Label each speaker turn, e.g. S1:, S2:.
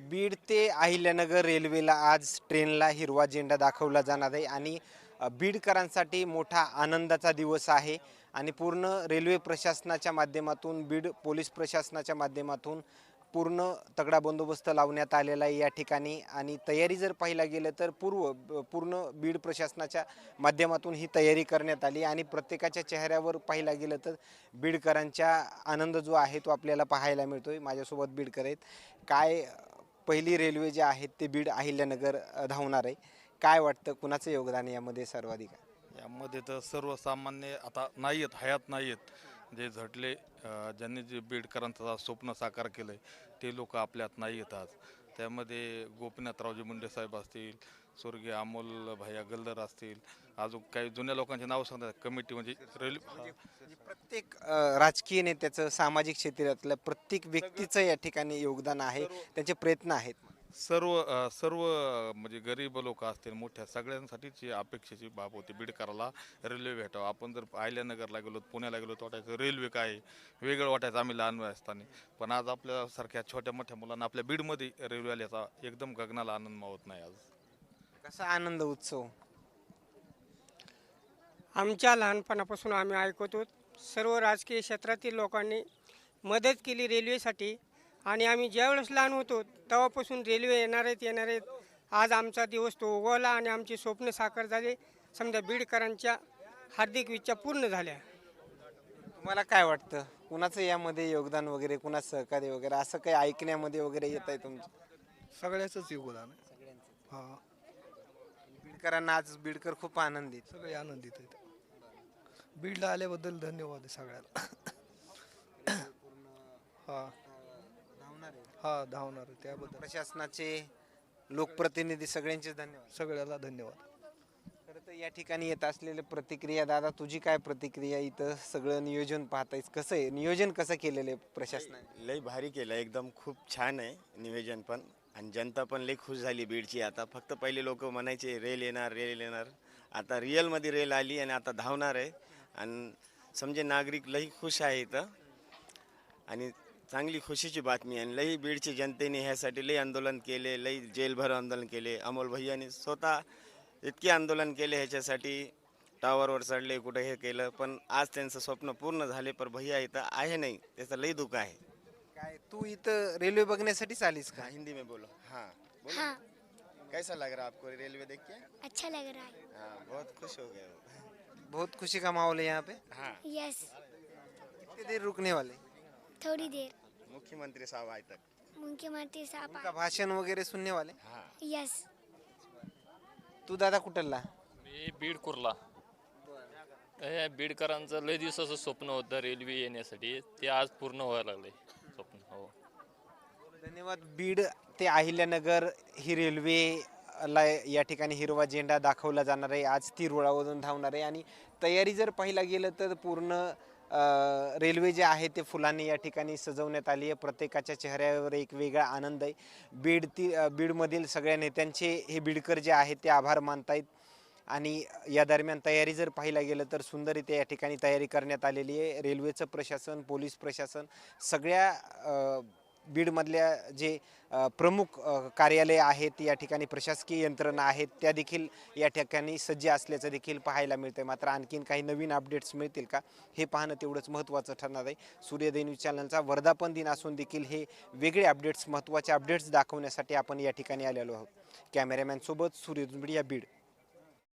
S1: बीड ते अहिल्यानगर रेल्वेला आज ट्रेनला हिरवा झेंडा दाखवला जाणार आहे आणि बीडकरांसाठी मोठा आनंदाचा दिवस आहे आणि पूर्ण रेल्वे प्रशासनाच्या माध्यमातून बीड पोलीस प्रशासनाच्या माध्यमातून पूर्ण तगडा बंदोबस्त लावण्यात आलेला आहे या ठिकाणी. आणि तयारी जर पाहिला गेलं तर पूर्व पूर्ण बीड प्रशासनाच्या माध्यमातून ही तयारी करण्यात आली आणि प्रत्येकाच्या चेहऱ्यावर पाहिला गेलं तर बीडकरांचा आनंद जो आहे तो आपल्याला पाहायला मिळतो आहे माझ्यासोबत बीडकर आहेत. काय पहिली रेल्वे जे आहेत ते बीड अहिल्यानगर धावणार आहे. काय वाटतं कुणाचं योगदान यामध्ये सर्वाधिक? आहे?
S2: यामध्ये तर सर्वसामान्य आता नाही आहेत हयात नाही आहेत जे झटले ज्यांनी जे बीडकरांचं स्वप्न साकार केलं आहे ते लोक आपल्यात नाही येतात त्यामध्ये गोपीनाथरावजी मुंडे साहेब असतील स्वर्गीय अमोल भैया गल्दर असतील अजून काही जुन्या लोकांचे नाव सांगतात कमिटी म्हणजे रेल्वे
S1: म्हणजे प्रत्येक अ, राजकीय नेत्याचं सामाजिक क्षेत्रातलं प्रत्येक व्यक्तीचं या ठिकाणी योगदान आहे त्यांचे प्रयत्न आहेत.
S2: सर्व सर्व म्हणजे गरीब लोक असतील मोठ्या सगळ्यांसाठीच अपेक्षेची बाब होती. बीडकराला रेल्वे भेटावं. आपण जर अहिल्यानगरला गेलो पुण्याला गेलो तर वाटायचं रेल्वे काय? आहे? वेगळं वाटायचं आम्ही लहान वय असताना पण आज आपल्यासारख्या छोट्या मोठ्या मुलांना आपल्या बीडमध्ये रेल्वे आल्याचा एकदम गगनाला आनंद मावत नाही आज.
S1: कसा आनंद उत्सव?
S3: आमच्या लहानपणापासून आम्ही ऐकतो सर्व राजकीय क्षेत्रातील लोकांनी मदत केली रेल्वेसाठी. आणि आम्ही ज्यावेळेस लहान होतो तेव्हापासून रेल्वे येणार आहेत येणार आहेत. आज आमचा दिवस तो उगवला आणि आमचे स्वप्न साकार झाले. समजा बीडकरांच्या हार्दिक इच्छा पूर्ण झाल्या.
S1: तुम्हाला काय वाटतं? कुणाचं यामध्ये योगदान वगैरे कुणाचं सहकार्य वगैरे असं काही ऐकण्यामध्ये वगैरे येत आहे तुमचं?
S4: सगळ्याचंच योगदान आहे. हा.
S1: बीडकरांना आज बीडकर खूप आनंदित.
S4: सगळे आनंदित आहेत. बीडला आल्याबद्दल धन्यवाद आहे सगळ्याला हा. हा धावणार आहे त्याबद्दल.
S1: प्रशासनाचे लोकप्रतिनिधी सगळ्यांचे धन्यवाद.
S4: सगळ्याला धन्यवाद.
S1: खरं तर या ठिकाणी येत असलेल्या प्रतिक्रिया दादा तुझी काय प्रतिक्रिया इथं सगळं नियोजन पाहतायस? कसं आहे? नियोजन कसं केलेलं आहे प्रशासनाने?
S5: लई भारी केलं. एकदम खूप छान आहे निवेदन पण. आणि जनता पण लई खुश झाली बीडची. आता फक्त पहिले लोक म्हणायचे रेल येणार रेल येणार. आता रिअलमध्ये रेल आली आणि आता धावणार आहे. आणि समजे नागरिक लई खुश आहे इथं. आणि चांगली खुशीची बातमी आहे. आणि लई बीडची जनतेने ह्यासाठी लई आंदोलन केले लई जेलभर आंदोलन केले. अमोल भैयाने स्वतः इतके आंदोलन केले ह्याच्यासाठी. टावरवर चढले कुठे हे केलं. पण आज त्यांचं स्वप्न पूर्ण झाले पण भैया इथं आहे नाही. त्याचं लई दुःख आहे.
S1: काय तू इथं रेल्वे बघण्यासाठीच आलीस का?
S5: हाँ हिंदी में बोलो. हाँ बोलो
S6: हाँ.
S5: कैसा लग रहा है आपको रेलवे देख के?
S6: अच्छा लग रहा है।
S5: हाँ बहुत खुश हो गए
S1: बहुत खुशी का माहौल है यहाँ पे?
S5: हाँ।
S6: यस
S1: कितनी देर रुकने वाले?
S6: थोड़ी देर.
S5: मुख्यमंत्री साहब आए तक
S6: मुख्यमंत्री साहब
S1: उनका भाषण वगैरे सुनने वाले
S5: हाँ.
S6: यस
S1: तू दादा कुठला?
S7: मी बीड कुर्ला हे बीडकरांचं लय दिवसाचं स्वप्न होतं रेल्वे येण्यासाठी. ते आज पूर्ण व्हायला लागले स्वप्न हो.
S1: धन्यवाद. बीड ते अहिल्यानगर ही रेल्वे ला या ठिकाणी हिरवा झेंडा दाखवला जाणार आहे. आज ती रुळावरून धावणार आहे. आणि तयारी जर पाहिला गेलं तर पूर्ण रेल्वे जे आहे ते फुलांनी या ठिकाणी सजवण्यात आली आहे. प्रत्येकाच्या चेहऱ्यावर एक वेगळा आनंद आहे. बीड ती बीडमधील सगळ्या नेत्यांचे हे बीडकर जे आहेत ते आभार मानतायत. आणि या दरम्यान तयारी जर पाहिला गेलं तर सुंदररीत्या या ठिकाणी तयारी करण्यात आलेली आहे. रेल्वेचं प्रशासन पोलीस प्रशासन सगळ्या बीडमधल्या जे प्रमुख कार्यालय आहेत या ठिकाणी प्रशासकीय यंत्रणा आहेत त्या देखील या ठिकाणी सज्ज असल्याचं देखील पाहायला मिळतंय. मात्र आणखीन काही नवीन अपडेट्स मिळतील का हे पाहणं तेवढंच महत्त्वाचं ठरणार आहे. सूर्यदय न्यूज चॅनलचा वर्धापन दिन असून देखील हे वेगळे अपडेट्स महत्त्वाचे अपडेट्स दाखवण्यासाठी आपण या ठिकाणी आलेलो आहोत. कॅमेरामॅनसोबत सूर्य या बीड.